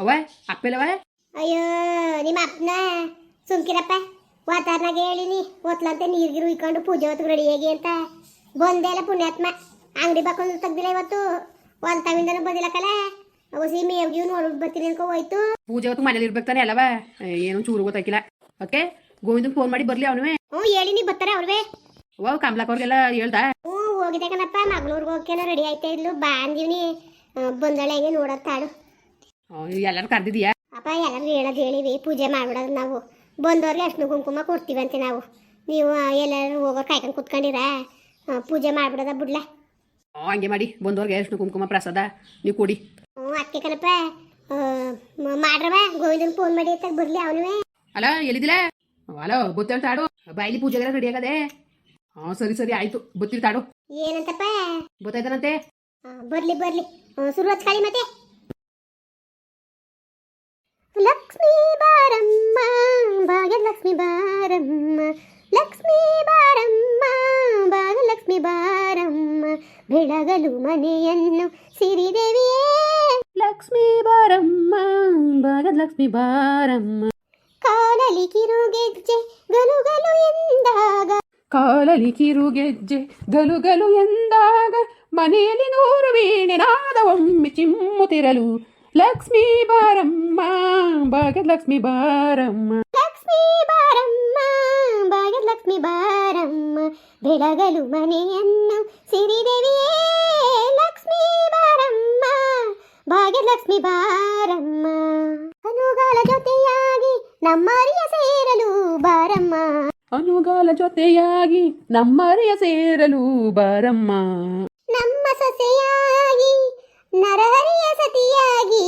ಅವ ಅಪ್ಪೆಲ್ಲವ ಅಯ್ಯೋ ನಿಮ್ಮ ಅಪ್ಪನ ಸುಮ್ಕಿರಪ್ಪ ವಾತಾವರಣಾಗ ಹೇಳಿನಿ ಒತ್ಲಂತೆ ನೀರ್ಗಿರು ಇಕ್ಕೊಂಡು ಪೂಜೆ ಹೊತ್ ರೆಡಿ ಆಗಿ ಅಂತ ಬಂದೆ ಅಲ್ಲ ಪುಣ್ಯಾತ್ಮ ಅಂಗಡಿ ಬಾಕೊಂಡು ತೆಗ್ದಿಲ್ಲ ಇವತ್ತು ಒಂದು ತವಿಂದನೂ ಬಂದಿಲ್ಲ ಕಲ ಹೊಸಿ ಮೇವ್ಗಿವ್ ನೋಡ್ಬಿಟ್ಟು ಬರ್ತೀನಿ ಅನ್ಕೋ ಹೋಯ್ತು ಪೂಜೆ ಹೊತ್ತು ಮನೇಲಿ ಇರ್ಬೇಕು ತಾನೆ ಅಲ್ಲವ ಏನು ಚೂರು ಗೊತ್ತಾಕಿಲ್ಲ ಓಕೆ ಗೋವಿಂದನ್ ಫೋನ್ ಮಾಡಿ ಬರ್ಲಿ ಅವನುವೆ ಹ್ಞೂ ಹೇಳಿನಿ ಬರ್ತಾರೆ ಅವ್ರವೇ ಓ ಕಮಲಾಕವ್ರಿಗೆಲ್ಲ ಹೇಳ್ದ ಹ್ಞೂ ಹೋಗಿದೆ ಕಣಪ್ಪ ಮಗಳೂರ್ಗೆ ಹೋಗ್ಕೇನೋ ರೆಡಿ ಆಯ್ತಾ ಇದ್ಲು ಬಾ ಅಂದಿವ್ನಿ ಬಂದಳೆ ಹೆಂಗೆ ನೋಡೋದು ತಾಡು ಎಲ್ಲರೂ ಕರ್ದಿದ್ಯಾ? ಅಪ್ಪ ಎಲ್ಲರೂ ಹೇಳೋದು ಹೇಳಿವಿ ಪೂಜೆ ಮಾಡ್ಬಿಡೋದು ನಾವು. ಬಂದವ್ರಿಗೆ ಅಷ್ಟು ಕುಂಕುಮ ಕೊಡ್ತೀವಂತೆ ನಾವು. ನೀವು ಎಲ್ಲರೂ ಹೋಗೋ ಕಾಯ್ಕೊಂಡು ಕುತ್ಕೊಂಡಿರ? ಪೂಜೆ ಮಾಡ್ಬಿಡೋದ ಬಿಡ್ಲ? ಹಂಗೆ ಮಾಡಿ. ಬಂದವ್ರಿಗೆ ಎಷ್ಟು ಕುಂಕುಮ ಪ್ರಸಾದ ನೀವು ಕೊಡಿ. ಹ್ಞೂ ಅದಕ್ಕೆ ಕಣಪ್ಪ ಮಾಡ್ರವ? ಗೋವಿಂದನ್ ಫೋನ್ ಮಾಡಿ ಅಂತ ಬರ್ಲಿ ಅವನುವೆ. ಅಲ್ಲ ಎಲ್ಲಿದಿಲ್ಲ? ಅಲೋ ಗೊತ್ತೇಳಿ ತಾಡು. ಬಾಯಿಲಿ ಪೂಜೆಗೆಲ್ಲ ರೆಡಿ ಆಗದೆ. ಹಾಂ ಸರಿ ಸರಿ ಆಯ್ತು. ಬತ್ತೀವಿ ತಾಡು. ಏನಂತಪ್ಪ? ಗೊತ್ತಾಯ್ತಾನಂತೆ? ಬರ್ಲಿ ಬರ್ಲಿ. ಆ, ಶುರು ಹಚ್ಕೊಳ್ಳಿ ಮತ್ತೆ? ಬೆಳಗಲು ಮನೆಯನ್ನು ಸಿರಿದೇವಿಯೇ ಲಕ್ಷ್ಮೀ ಬಾರಮ್ಮ ಭಾಗದ ಲಕ್ಷ್ಮೀ ಬಾರಮ್ಮ ಕಾಲಲಿ ಕಿರುಗೆಜ್ಜೆ ಗಲುಗಲು ಎಂದಾಗ ಕಾಲಲಿ ಕಿರುಗೆಜ್ಜೆ ಗಲು ಗಲು ಎಂದಾಗ ಮನೆಯಲ್ಲಿ ನೂರು ವೀಣೆ ನಾದ ಒಮ್ಮೆ ಚಿಮ್ಮುತ್ತಿರಲು ಲಕ್ಷ್ಮೀ ಬಾರಮ್ಮ ಭಾಗ್ಯದ ಲಕ್ಷ್ಮೀ ಬಾರಮ್ಮ ಲಕ್ಷ್ಮೀ ಬಾರಮ್ಮ ಭಾಗ್ಯಲಕ್ಷ್ಮಿ ಬಾರಮ್ಮ ಬೆಳಗಲು ಮನೆಯನ್ನು ಸಿರಿದೇವಿಯೇ ಲಕ್ಷ್ಮೀ ಬಾರಮ್ಮ ಭಾಗ್ಯಲಕ್ಷ್ಮಿ ಬಾರಮ್ಮ. ಅನುಗಾಲ ಜೊತೆಯಾಗಿ ನಮ್ಮರಿಯ ಸೇರಲು ಬಾರಮ್ಮ. ಅನುಗಾಲ ಜೊತೆಯಾಗಿ ನಮ್ಮರಿಯ ಸೇರಲು ಬಾರಮ್ಮ. ನಮ್ಮ ಸೊಸೆಯಾಗಿ ನರಹರಿಯ ಸತಿಯಾಗಿ.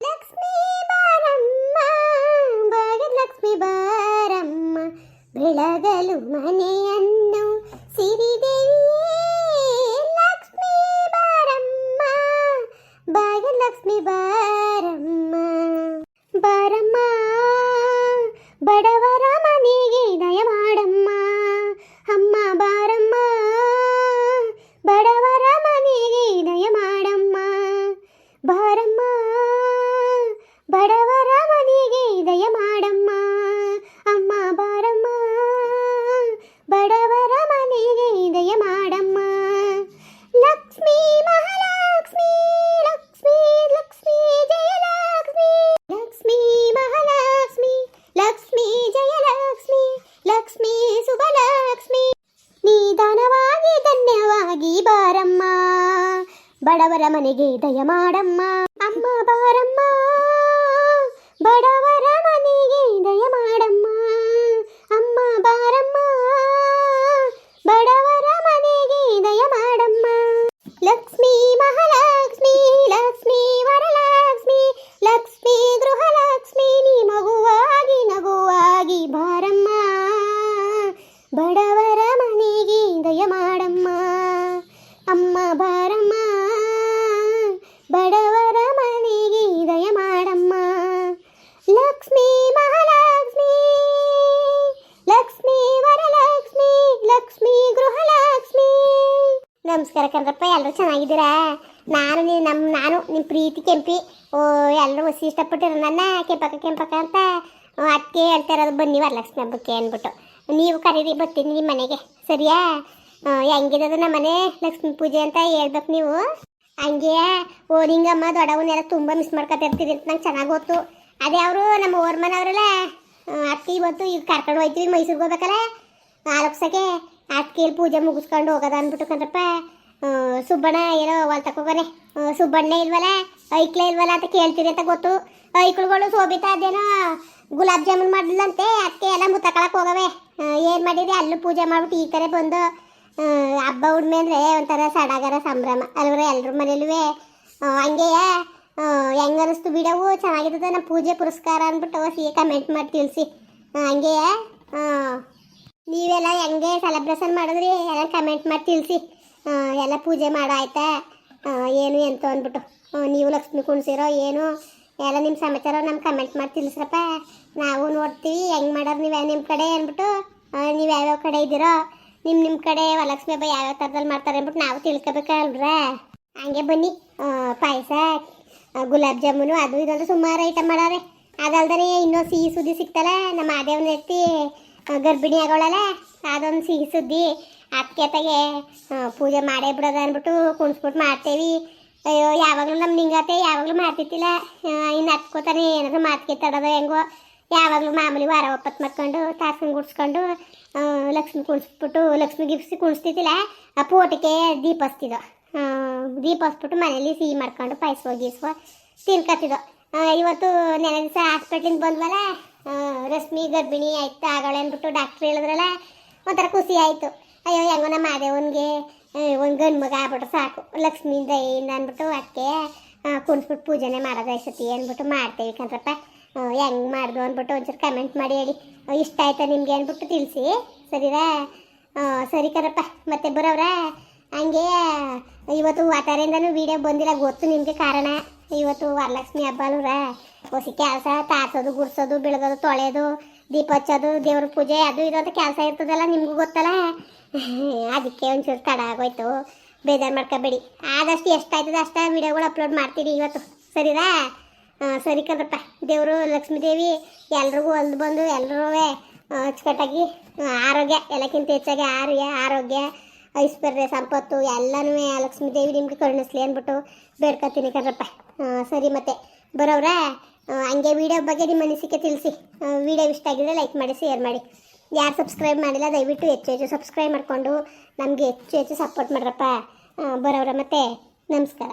ಲಕ್ಷ್ಮೀ ಬಾರಮ್ಮ. ಭಾಗ್ಯಲಕ್ಷ್ಮಿ ಬಾರಮ್ಮ, ಬೆಳಗಲು ಮನೆಯನ್ನು ಸಿರಿದೇವಿಯೇ ಲಕ್ಷ್ಮಿ ಬಾರಮ್ಮ ಭಾಗ್ಯಲಕ್ಷ್ಮಿ ಬಾರಮ್ಮ. ಬಾರಮ್ಮ, ಬಡವರ ಮನೆಗೆ ದಯ ಮಾಡಮ್ಮ. ಅಮ್ಮ, ಬಾರಮ್ಮ, ಬಡವರ ಮನೆಗೆ ದಯ ಮಾಡಮ್ಮ. ಬಾರಮ್ಮ, ಬಡವರ ಬಡವರ ಮನೆಗೆ ದಯ ಮಾಡಮ್ಮ. ಅಮ್ಮ ಬಾರಮ್ಮ. ಬಡವರ ನಮಸ್ಕಾರ ಕಣ್ರಪ್ಪ ಎಲ್ಲರೂ ಚೆನ್ನಾಗಿದ್ದೀರಾ? ನಾನು ನೀ ನಮ್ಮ ನಾನು ನಿಮ್ಮ ಪ್ರೀತಿ ಕೆಂಪಿ. ಓ ಎಲ್ಲರೂ ಹೊಸಿ ಇಷ್ಟಪಟ್ಟಿರೋ ನನ್ನ ಕೆಂಪಕ್ಕ ಕೆಂಪಕ್ಕ ಅಂತ ಅದಕ್ಕೆ ಹೇಳ್ತಾ ಇರೋದು ಬನ್ನಿ ವರಲಕ್ಷ್ಮಿ ಹಬ್ಬಕ್ಕೆ ಅಂದ್ಬಿಟ್ಟು. ನೀವು ಕರೀರಿ ಬರ್ತೀನಿ ನಿಮ್ಮ ಮನೆಗೆ. ಸರಿಯಾ? ಆ, ಹೆಂಗಿರೋದು ನಮ್ಮ ಮನೆ? ಲಕ್ಷ್ಮೀ ಪೂಜೆ ಅಂತ ಹೇಳ್ಬೇಕು ನೀವು. ಹಂಗೆ ಓ ನಿಂಗಮ್ಮ ದೊಡ್ಡವನ್ನೆಲ್ಲ ತುಂಬ ಮಿಸ್ ಮಾಡ್ಕೊತಿರ್ತೀರಿ ಅಂತ ನಂಗೆ ಚೆನ್ನಾಗಿ ಗೊತ್ತು. ಅದೇ ಅವರು ನಮ್ಮ ಓರ್ ಮನೆಯವರೆಲ್ಲ ಇವತ್ತು ಈಗ ಕರ್ಕೊಂಡು ಹೋಯ್ತೀವಿ ಮೈಸೂರಿಗೆ ಹೋಗ್ಬೇಕಲ್ಲ ಆಲೋಕ್ಸಕ್ಕೆ ಅತ್ತಿಗೆಯಲ್ಲಿ ಪೂಜೆ ಮುಗಿಸ್ಕೊಂಡು ಹೋಗೋದ ಅಂದ್ಬಿಟ್ಟು ಕಂದ್ರಪ್ಪ ಸುಬ್ಬಣ್ಣ ಏನೋ ಹೊಲ್ ತಕೋಗನೆ ಸುಬ್ಬಣ್ಣ ಇಲ್ವಲ್ಲ? ಐಕ್ಲೆ ಇಲ್ವಲ್ಲ ಅಂತ ಕೇಳ್ತೀರಿ ಅಂತ ಗೊತ್ತು. ಐಕ್ಳುಗಳು ಸೋಬಿತಾ ಅದೇನೋ ಗುಲಾಬ್ ಜಾಮೂನ್ ಮಾಡಲಿಲ್ಲಂತೆ ಅದಕ್ಕೆ ಎಲ್ಲ ಮುತ್ತಕೊಳಕ್ಕೆ ಹೋಗವೆ. ಏನು ಮಾಡಿದ್ರಿ ಅಲ್ಲೂ ಪೂಜೆ ಮಾಡ್ಬಿಟ್ಟು ಈ ಕಡೆ ಬಂದು ಹಬ್ಬ ಉಡ್ಮೆ ಅಂದರೆ ಒಂಥರ ಸಡಗರ ಸಂಭ್ರಮ. ಅಲ್ವರ ಎಲ್ಲರ ಮನೇಲೂ ಹಂಗೆ ಹೆಂಗ ಅನಿಸ್ತು ಬಿಡವು ಚೆನ್ನಾಗಿರ್ತದೆ ನಮ್ಮ ಪೂಜೆ ಪುರಸ್ಕಾರ ಅಂದ್ಬಿಟ್ಟು ಸಿ ಕಮೆಂಟ್ ಮಾಡಿ ತಿಳಿಸಿ. ಹಂಗೆ ನೀವೆಲ್ಲ ಹೆಂಗೆ ಸೆಲೆಬ್ರೇಷನ್ ಮಾಡಿದ್ರಿ? ಎಲ್ಲ ಕಮೆಂಟ್ ಮಾಡಿ ತಿಳಿಸಿ. ಎಲ್ಲ ಪೂಜೆ ಮಾಡೋ ಆಯ್ತಾ? ಏನು ಎಂತ ಅಂದ್ಬಿಟ್ಟು. ನೀವು ಲಕ್ಷ್ಮಿ ಕುಣಿಸಿರೋ ಏನು? ಎಲ್ಲ ನಿಮ್ಮ ಸಮಾಚಾರ ನಮ್ಮ ಕಮೆಂಟ್ ಮಾಡಿ ತಿಳಿಸ್ರಪ್ಪ. ನಾವು ನೋಡ್ತೀವಿ, ಹೆಂಗೆ ಮಾಡೋರು ನೀವು ನಿಮ್ಮ ಕಡೆ ಅಂದ್ಬಿಟ್ಟು. ನೀವು ಯಾವ್ಯಾವ ಕಡೆ ಇದ್ದೀರೋ? ನಿಮ್ಮ ನಿಮ್ಮ ಕಡೆ ವರಲಕ್ಷ್ಮಿ ಹಬ್ಬ ಯಾವ್ಯಾವ ಥರದಲ್ಲಿ ಮಾಡ್ತಾರೆ ಅಂದ್ಬಿಟ್ಟು ನಾವು ತಿಳ್ಕೊಬೇಕಲ್ರ? ಹಂಗೆ ಬನ್ನಿ. ಪಾಯಸ ಗುಲಾಬ್ ಜಾಮೂನು, ಅದು ಇದಂದ್ರೆ ಸುಮಾರು ಐಟಮ್ ಮಾಡಾರೆ ಅದಲ್ದರೆ ಇನ್ನೂ ಸಿಹಿ ಸುದ್ದಿ ಸಿಗ್ತಲ್ಲ, ನಮ್ಮ ಆದೇವನ ಎತ್ತಿ ಗರ್ಭಿಣಿ ಅದೊಂದು ಸಿಹಿ ಸುದ್ದಿ. ಅದಕ್ಕೆ ಪೂಜೆ ಮಾಡೇ ಬಿಡೋದು ಅಂದ್ಬಿಟ್ಟು ಕುಣಿಸ್ಬಿಟ್ಟು ಮಾಡ್ತೇವಿ. ಅಯ್ಯೋ, ಯಾವಾಗಲೂ ನಮ್ಮ ನಿಂಗತೆ ಯಾವಾಗಲೂ ಮಾಡ್ತಿತ್ತಿಲ್ಲ. ಇನ್ನು ಹತ್ಕೋತಾನೆ ಏನಾದರೂ ಮಾತಿಗೆ ತಡೋದು ಹೆಂಗೋ. ಯಾವಾಗಲೂ ಮಾಮೂಲಿ ವಾರ ಒಪ್ಪತ್ತು ಮಾಡ್ಕೊಂಡು ತಾಸನ ಗುಡಿಸ್ಕೊಂಡು ಲಕ್ಷ್ಮಿ ಕುಣಿಸ್ಬಿಟ್ಟು, ಲಕ್ಷ್ಮಿ ಗಿಫ್ಸಿ ಕುಣಿಸ್ತಿದ್ದಿಲ್ಲ ಆ ಪೋಟಿಗೆ ದೀಪ ಹಚ್ತಿದ್ದೋ ದೀಪ ಹಚ್ಬಿಟ್ಟು ಮನೇಲಿ ಸಿಹಿ ಮಾಡ್ಕೊಂಡು ಪಾಯಸ ಗೀಸ್ಕೊ ತಿನ್ಕತ್ತಿದ್ದೋ ಇವತ್ತು ನೆನೆ ದಿವಸ ಹಾಸ್ಪಿಟ್ಲಿಂದ ಬಂದ್ವಲ್ಲ? ರಶ್ಮಿ ಗರ್ಭಿಣಿ ಆಯ್ತು ಆಗಳೇ ಅಂದ್ಬಿಟ್ಟು ಡಾಕ್ಟ್ರ್ ಹೇಳಿದ್ರಲ್ಲ, ಒಂಥರ ಖುಷಿ ಆಯಿತು. ಅಯ್ಯೋ, ಹೆಂಗೋ ನಮ್ಮ ಮಾದೇವನ್ಗೆ ಒಂದು ಗಂಡು ಮಗ ಆಗ್ಬಿಟ್ರೆ ಸಾಕು. ಲಕ್ಷ್ಮೀ ಇಂದ ಅಂದ್ಬಿಟ್ಟು ಅದಕ್ಕೆ ಕುಣಿಸ್ಬಿಟ್ಟು ಪೂಜೆನೆ ಮಾಡೋದು ಸತಿ ಅಂದ್ಬಿಟ್ಟು ಮಾಡ್ತೇವೆ ಕಣ್ರಪ್ಪ. ಹೆಂಗೆ ಮಾಡ್ದು ಅಂದ್ಬಿಟ್ಟು ಒಂಚೂರು ಕಮೆಂಟ್ ಮಾಡಿ ಹೇಳಿ. ಇಷ್ಟ ಆಯ್ತಾ ನಿಮಗೆ ಅಂದ್ಬಿಟ್ಟು ತಿಳಿಸಿ. ಸರಿರಾ ಸರಿ ಕರಪ್ಪ ಮತ್ತೆ ಬರೋವ್ರ? ಹಂಗೆ, ಇವತ್ತು ವಾತಾರಿಂದನೂ ವೀಡಿಯೋ ಬಂದಿಲ್ಲ, ಗೊತ್ತು ನಿಮಗೆ ಕಾರಣ. ಇವತ್ತು ವರಲಕ್ಷ್ಮಿ ಹಬ್ಬ ಅಲ್ವ್ರ? ಹೊಸಿ ಕೆಲಸ, ತಾರ್ಸೋದು ಗುಡ್ಸೋದು ಬೆಳಗೋದು ತೊಳೆಯೋದು, ದೀಪ ಹಚ್ಚೋದು, ದೇವ್ರ ಪೂಜೆ, ಅದು ಇದು ಅಂತ ಕೆಲಸ ಇರ್ತದಲ್ಲ, ನಿಮಗೂ ಗೊತ್ತಲ್ಲ? ಅದಕ್ಕೆ ಒಂಚೂರು ತಡ ಆಗೋಯ್ತು. ಬೇಜಾರು ಮಾಡ್ಕೋಬೇಡಿ. ಆದಷ್ಟು ಎಷ್ಟಾಯ್ತದ ಅಷ್ಟೇ ವಿಡಿಯೋಗಳು ಅಪ್ಲೋಡ್ ಮಾಡ್ತೀನಿ ಇವತ್ತು. ಸರಿದಾ ಸರಿ ಕದ್ರಪ್ಪ ದೇವರು ಲಕ್ಷ್ಮೀದೇವಿ ಎಲ್ರಿಗೂ ಹೊಲ್ದು ಬಂದು ಎಲ್ಲರೂ ಅಚ್ಚುಕಟ್ಟಾಗಿ ಆರೋಗ್ಯ, ಎಲ್ಲಕ್ಕಿಂತ ಹೆಚ್ಚಾಗಿ ಆರೋಗ್ಯ ಆರೋಗ್ಯ, ಐಶ್ವರ್ಯ, ಸಂಪತ್ತು ಎಲ್ಲನೂ ಲಕ್ಷ್ಮೀದೇವಿ ನಿಮಗೆ ಕರುಣಿಸ್ಲಿ ಅಂದ್ಬಿಟ್ಟು ಬೇಡ್ಕೊತೀನಿ ಕದ್ರಪ್ಪ ಸರಿ ಮತ್ತೆ. ಬರೋವ್ರ? ಹಂಗೆ ವಿಡಿಯೋ ಬಗ್ಗೆ ನಿಮ್ಮ ಅನಿಸಿಕೆ ತಿಳಿಸಿ. ವಿಡಿಯೋ ಇಷ್ಟ ಆಗಿದ್ರೆ ಲೈಕ್ ಮಾಡಿ ಶೇರ್ ಮಾಡಿ. ಯಾರು ಸಬ್ಸ್ಕ್ರೈಬ್ ಮಾಡಿಲ್ಲ, ದಯವಿಟ್ಟು ಹೆಚ್ಚು ಹೆಚ್ಚು ಸಬ್ಸ್ಕ್ರೈಬ್ ಮಾಡಿಕೊಂಡು ನಮಗೆ ಹೆಚ್ಚು ಹೆಚ್ಚು ಸಪೋರ್ಟ್ ಮಾಡ್ರಪ್ಪ. ಬರೋವ್ರ ಮತ್ತೆ. ನಮಸ್ಕಾರ.